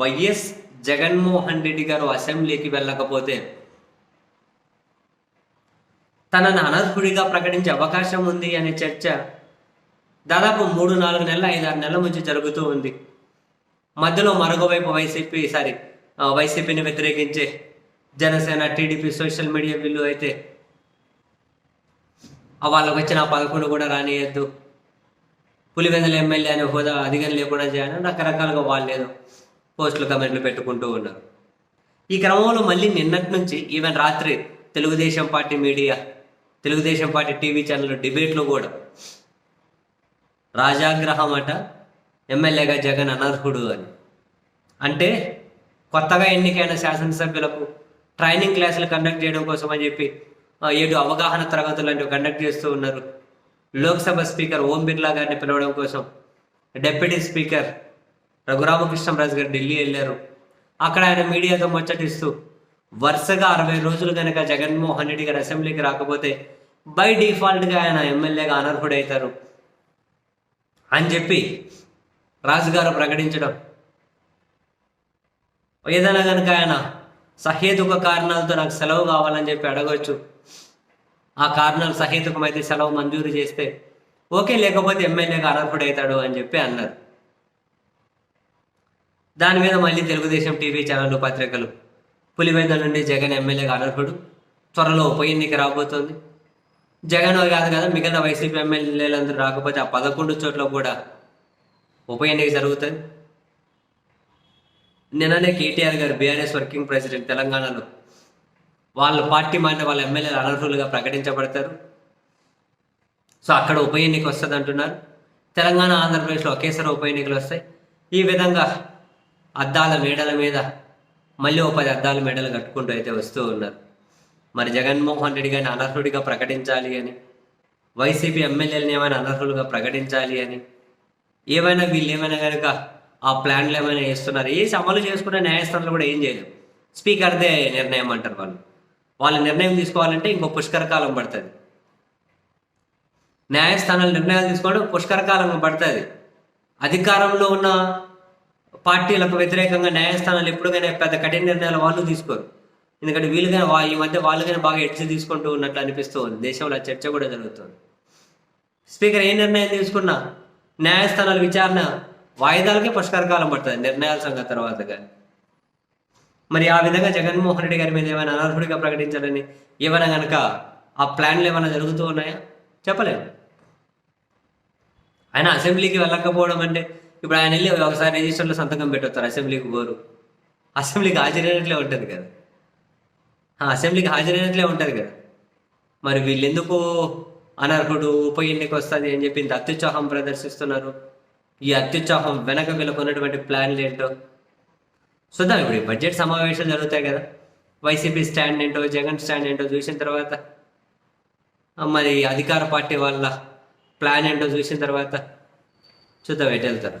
YS Jaganmohan Reddy గారు అసెంబ్లీకి వెళ్ళకపోతే తనను అనర్హుడిగా ప్రకటించే అవకాశం ఉంది అనే చర్చ దాదాపు మూడు నాలుగు నెలల ఐదు ఆరు నెలల నుంచి జరుగుతూ ఉంది. మధ్యలో మరొకవైపు వైసీపీ సారీ వైసీపీని వ్యతిరేకించే జనసేన టీడీపీ సోషల్ మీడియా వీళ్ళు అయితే వాళ్ళకు వచ్చిన పదకొండు కూడా రానియద్దు. పులివెందుల ఎమ్మెల్యే అనే హోదా అధికం లేకుండా చేయాలని రకరకాలుగా వాళ్ళు పోస్టులు కమెంట్లు పెట్టుకుంటూ ఉన్నారు. ఈ క్రమంలో మళ్ళీ నిన్నటి నుంచి ఈవెన్ రాత్రి Telugu Desam party media Telugu Desam party TV channel డిబేట్లో కూడా రాజాగ్రహం అట ఎమ్మెల్యేగా జగన్ అనర్హుడు అని. అంటే కొత్తగా ఎన్నికైన శాసనసభ్యులకు ట్రైనింగ్ క్లాసులు కండక్ట్ చేయడం కోసం అని చెప్పి ఏడు అవగాహన తరగతులు లాంటివి కండక్ట్ చేస్తూ ఉన్నారు. లోక్సభ స్పీకర్ ఓం బిర్లా గారిని పిలవడం కోసం డెప్యూటీ స్పీకర్ రఘురామకృష్ణరాజు గారు ఢిల్లీ వెళ్ళారు. అక్కడ ఆయన మీడియాతో ముచ్చటిస్తూ వరుసగా అరవై రోజులు కనుక జగన్మోహన్ రెడ్డి గారు అసెంబ్లీకి రాకపోతే బై డిఫాల్ట్గా ఆయన ఎమ్మెల్యేగా అనర్హుడవుతారు అని చెప్పి రాజుగారు ప్రకటించడం. ఏదైనా కనుక ఆయన సహేతుక కారణాలతో నాకు సెలవు కావాలని చెప్పి అడగవచ్చు ఆ కారణాలు సహేతుకమైతే సెలవు మంజూరు చేస్తే ఓకే లేకపోతే ఎమ్మెల్యేగా అనర్హుడవుతాడు అని చెప్పి అన్నారు. దాని మీద మళ్ళీ తెలుగుదేశం టీవీ ఛానళ్ళు పత్రికలు. పులివెందుల నుండి జగన్ ఎమ్మెల్యేగా అనర్హుడు త్వరలో ఉప ఎన్నిక రాబోతోంది. జగన్ కాదు కదా మిగతా వైసీపీ ఎమ్మెల్యేలందరూ రాకపోతే ఆ పదకొండు చోట్ల కూడా ఉప ఎన్నిక జరుగుతుంది. నిన్ననే కేటీఆర్ గారు బీఆర్ఎస్ వర్కింగ్ ప్రెసిడెంట్ తెలంగాణలో వాళ్ళ పార్టీ మాట వాళ్ళ ఎమ్మెల్యేలు అనర్హులుగా ప్రకటించబడతారు. సో అక్కడ ఉప ఎన్నిక వస్తుంది అంటున్నారు తెలంగాణ ఆంధ్రప్రదేశ్లో ఒకేసారి ఉప ఎన్నికలు వస్తాయి. ఈ విధంగా అద్దాల మేడల మీద మళ్ళీ ఓ పది అద్దాల మేడలు కట్టుకుంటూ అయితే వస్తూ ఉన్నారు. మరి జగన్మోహన్ రెడ్డి గారిని అనర్హుడిగా ప్రకటించాలి అని వైసీపీ ఎమ్మెల్యేలను ఏమైనా అనర్హులుగా ప్రకటించాలి అని ఏమైనా వీళ్ళు ఏమైనా కనుక ఆ ప్లాన్లు ఏమైనా వేస్తున్నారు వేసి అమలు చేసుకునే న్యాయస్థానాలు కూడా ఏం చేయలేవు. స్పీకర్దే నిర్ణయం అంటారు వాళ్ళు. వాళ్ళ నిర్ణయం తీసుకోవాలంటే ఇంకో పుష్కరకాలం పడుతుంది. న్యాయస్థానాలు నిర్ణయాలు తీసుకోవడం పుష్కరకాలం పడుతుంది. అధికారంలో ఉన్న పార్టీలకు వ్యతిరేకంగా న్యాయస్థానాలు ఎప్పుడుగానే పెద్ద కఠిన నిర్ణయాలు వాళ్ళు తీసుకోరు. ఎందుకంటే వీళ్ళుగా ఈ మధ్య వాళ్ళుగానే బాగా ఎడ్జ్ తీసుకుంటూ ఉన్నట్లు అనిపిస్తూ ఉంది దేశంలో చర్చ కూడా జరుగుతుంది. స్పీకర్ ఏ నిర్ణయం తీసుకున్నా? న్యాయస్థానాల విచారణ వాయిదాలకే పుష్కర కాలం పడుతుంది. నిర్ణయాల సంఘ తర్వాత కానీ మరి ఆ విధంగా జగన్మోహన్ రెడ్డి గారి మీద ఏమైనా అనర్హుడిగా ప్రకటించాలని ఏమైనా కనుక ఆ ప్లాన్లు ఏమైనా జరుగుతూ ఉన్నాయా? చెప్పలేము. ఆయన అసెంబ్లీకి వెళ్ళకపోవడం అంటే ఇప్పుడు ఆయన వెళ్ళి ఒకసారి రిజిస్టర్లో సంతకం పెట్టొస్తారు అసెంబ్లీకి పోరు. అసెంబ్లీకి హాజరైనట్లే ఉంటుంది కదా. అసెంబ్లీకి హాజరైనట్లే ఉంటుంది కదా. మరి వీళ్ళెందుకు అనర్హుడు ఉప ఎన్నిక వస్తుంది అని చెప్పి ఇంత అత్యుత్సాహం ప్రదర్శిస్తున్నారు? ఈ అత్యుత్సాహం వెనక వీళ్ళకు ఉన్నటువంటి ప్లాన్లు ఏంటో? చూద్దాం ఇప్పుడు ఈ బడ్జెట్ సమావేశాలు జరుగుతాయి కదా. వైసీపీ స్టాండ్ ఏంటో జగన్ స్టాండ్ ఏంటో చూసిన తర్వాత మరి అధికార పార్టీ వాళ్ళ ప్లాన్ ఏంటో చూసిన తర్వాత చూద్దాం ఎటు వెళ్తారు